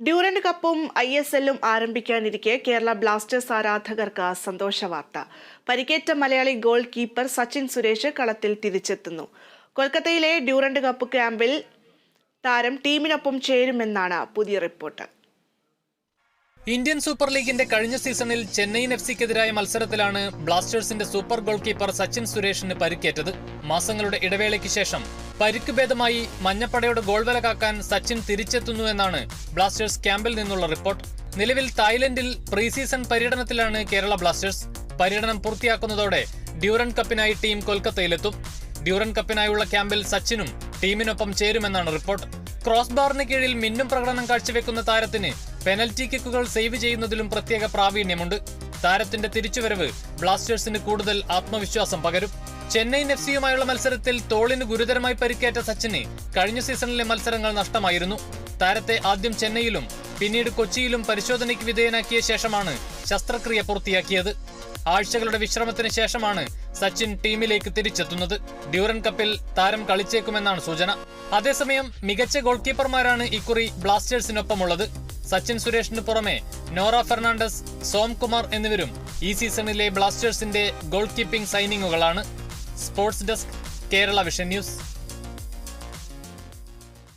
Durand കപ്പും I S എല്ലും ആരംഭിക്കാനിരിക്കെ Kerala Blasters ആരാധകർക്ക് സന്തോഷ വാർത്ത പരിക്കേറ്റ മലയാളി ഗോൾ കീപ്പർ സച്ചിൻ സുരേഷ് കളത്തിൽ തിരിച്ചെത്തുന്നു. കൊൽക്കത്തയിലെ ഡ്യൂറന്റ് കപ്പ് ക്യാമ്പിൽ താരം ടീമിനൊപ്പം ചേരുമെന്നാണ് പുതിയ റിപ്പോർട്ട്. ഇന്ത്യൻ സൂപ്പർ ലീഗിന്റെ കഴിഞ്ഞ സീസണിൽ ചെന്നൈയിൻ എഫ് സിക്കെതിരായ മത്സരത്തിലാണ് ബ്ലാസ്റ്റേഴ്സിന്റെ സൂപ്പർ ഗോൾ കീപ്പർ സച്ചിൻ സുരേഷിന് പരിക്കേറ്റത്. മാസങ്ങളുടെ ഇടവേളയ്ക്ക് ശേഷം പരിക്ക് ഭേദമായി മഞ്ഞപ്പടയുടെ ഗോൾ വില കാക്കാൻ സച്ചിൻ തിരിച്ചെത്തുന്നു എന്നാണ് ബ്ലാസ്റ്റേഴ്സ് ക്യാമ്പിൽ നിന്നുള്ള റിപ്പോർട്ട്. നിലവിൽ തായ്ലൻഡിൽ പ്രീ സീസൺ പര്യടനത്തിലാണ് കേരള ബ്ലാസ്റ്റേഴ്സ്. പര്യടനം പൂർത്തിയാക്കുന്നതോടെ ഡ്യൂറൻ കപ്പിനായി ടീം കൊൽക്കത്തയിലെത്തും. ഡ്യൂറൻ കപ്പിനായുള്ള ക്യാമ്പിൽ സച്ചിനും ടീമിനൊപ്പം ചേരുമെന്നാണ് റിപ്പോർട്ട്. ക്രോസ് ബാറിന് കീഴിൽ മിന്നും പ്രകടനം കാഴ്ചവെക്കുന്ന താരത്തിന് പെനൽറ്റി കിക്കുകൾ സേവ് ചെയ്യുന്നതിലും പ്രത്യേക പ്രാവീണ്യമുണ്ട്. താരത്തിന്റെ തിരിച്ചുവരവ് ബ്ലാസ്റ്റേഴ്സിന് കൂടുതൽ ആത്മവിശ്വാസം പകരും. ചെന്നൈ എഫ് സിയുമായുള്ള മത്സരത്തിൽ തോളിന് ഗുരുതരമായി പരിക്കേറ്റ സച്ചിന് കഴിഞ്ഞ സീസണിലെ മത്സരങ്ങൾ നഷ്ടമായിരുന്നു. താരത്തെ ആദ്യം ചെന്നൈയിലും പിന്നീട് കൊച്ചിയിലും പരിശോധനയ്ക്ക് വിധേയനാക്കിയ ശേഷമാണ് ശസ്ത്രക്രിയ പൂർത്തിയാക്കിയത്. ആഴ്ചകളുടെ വിശ്രമത്തിന് ശേഷമാണ് സച്ചിൻ ടീമിലേക്ക് തിരിച്ചെത്തുന്നത്. ഡ്യൂറൻ കപ്പിൽ താരം കളിച്ചേക്കുമെന്നാണ് സൂചന. അതേസമയം മികച്ച ഗോൾ കീപ്പർമാരാണ് ഇക്കുറി ബ്ലാസ്റ്റേഴ്സിനൊപ്പമുള്ളത്. സച്ചിൻ സുരേഷിന് പുറമെ നോറ ഫെർണാണ്ടസ് സോംകുമാർ എന്നിവരും ഈ സീസണിലെ ബ്ലാസ്റ്റേഴ്സിന്റെ goal keeping സൈനിങ്ങുകളാണ്. Sports desk Kerala vision news.